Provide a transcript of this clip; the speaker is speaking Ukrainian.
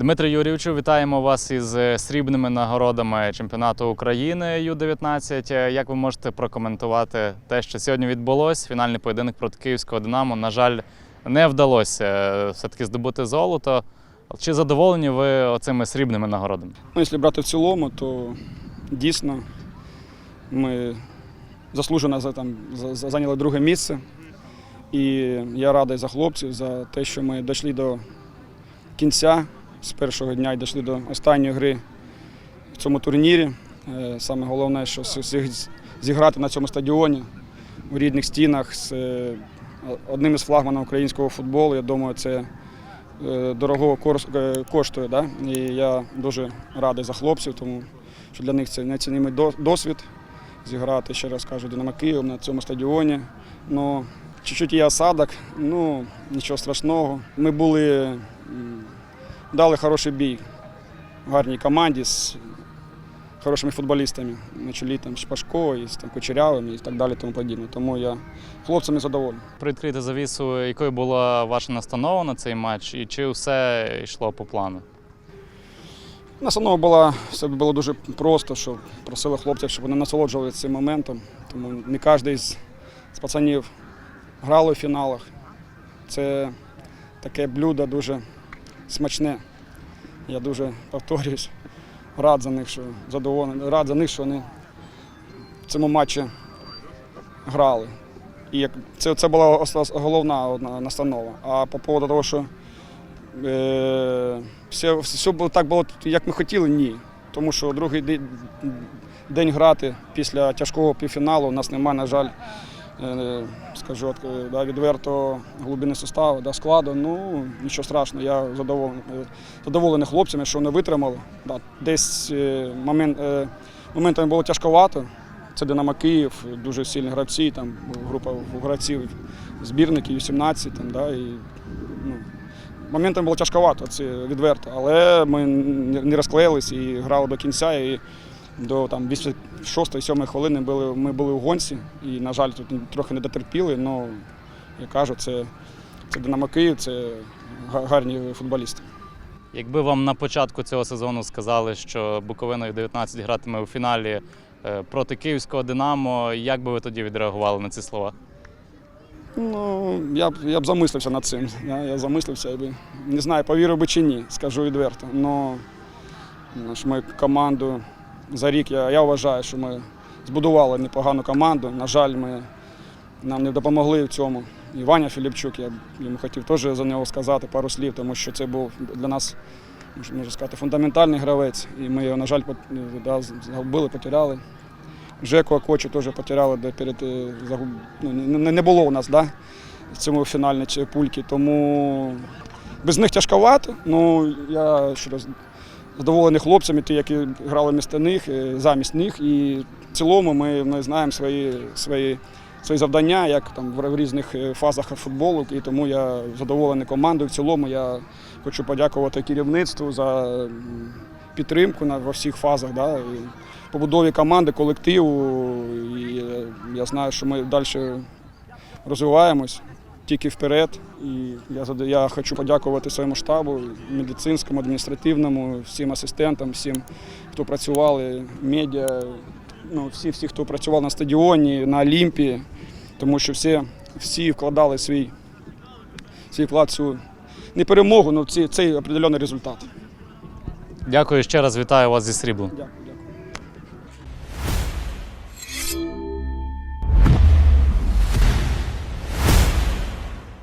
Дмитро Юрійовичу, вітаємо вас із е, срібними нагородами чемпіонату України Ю-19. Е, Як ви можете прокоментувати те, що сьогодні відбулось? Фінальний поєдинок проти Київського Динамо, на жаль, не вдалося е, все-таки здобути золото. Чи задоволені ви оцими срібними нагородами? Ну, якщо брати в цілому, то дійсно ми заслужено за, там, за, за- зайняли друге місце. І я радий за хлопців, за те, що ми дійшли до кінця з першого дня і дійшли до останньої гри в цьому турнірі. Е, Саме головне, що зіграти на цьому стадіоні у рідних стінах з е, одним із флагманів українського футболу. Я думаю, це е, дорого коштує. Да? І я дуже радий за хлопців, тому що для них це неоцінний до- досвід зіграти, ще раз кажу, Динамо Київ на цьому стадіоні. Ну, чуть-чуть є осадок, ну нічого страшного. Ми були, дали хороший бій гарній команді з хорошими футболістами, на чолі там Шпашко, і з там, Кучерявим і так далі. Тому подібне. Тому я хлопцями задоволений. Привідкрити завісу, якою була ваша настанова на цей матч, і чи все йшло по плану? Настанова була, все було дуже просто, що просили хлопців, щоб вони насолоджувалися цим моментом. Тому не кожен з, з пацанів грали у фіналах. Це таке блюдо дуже смачне. Я дуже повторююсь, рад за них, що задоволений, рад за них, що вони в цьому матчі грали. І це, це була головна одна настанова. А по поводу того, що Е, все, все було так було, як ми хотіли, ні. Тому що другий де- день грати після тяжкого півфіналу у нас немає, на жаль, скажу е, да, відверто глибини суставу, да, складу. Ну, нічого страшного, я задоволений, е, задоволений хлопцями, що вони витримали. Да, десь е, момент, е, моментами було тяжковато. Це Динамо Київ, дуже сильні гравці, там група гравців, збірників 18. Там, да, і, ну, Моментами було тяжковато, це відверто, але ми не не розклеїлись і грали до кінця. І до там, 6-7 хвилини були, ми були у гонці. І, на жаль, тут трохи не дотерпіли, але я кажу, це, це Динамо Київ, це гарні футболісти. Якби вам на початку цього сезону сказали, що Буковина Ю-19 гратиме у фіналі е, проти Київського Динамо, як би ви тоді відреагували на ці слова? Ну, я б, я б замислився над цим. Я, я замислився, я би, не знаю, повірив би чи ні, скажу відверто. Но ну, ми команду за рік, я, я вважаю, що ми збудували непогану команду. На жаль, ми, нам не допомогли в цьому. І Ваня Філіпчук, я йому хотів теж за нього сказати пару слів, тому що це був для нас, можна сказати, фундаментальний гравець. І ми його, на жаль, загубили, потеряли. Жеку Акочу теж потеряли де перед е, загуб... ну, не, було у нас да, в цьому фінальній пульки. Тому без них тяжковато. Ну я ще раз задоволений хлопцями, ті, які грали місто них, е, замість них. І в цілому ми, ми знаємо свої, свої, свої завдання, як там в різних е, фазах футболу. І тому я задоволений командою. В цілому я хочу подякувати керівництву за підтримку на во всіх фазах. Да, і побудові команди, колективу. І е, я знаю, що ми далі розвиваємось тільки вперед. І я, я хочу подякувати своєму штабу, медицинському, адміністративному, всім асистентам, всім, хто працювали, медіа, ну, всі, всі, хто працював на стадіоні, на Олімпії, тому що всі, всі вкладали свій, свій вклад цю не перемогу, але цей определений результат. Дякую ще раз вітаю вас зі сріблом. Дякую.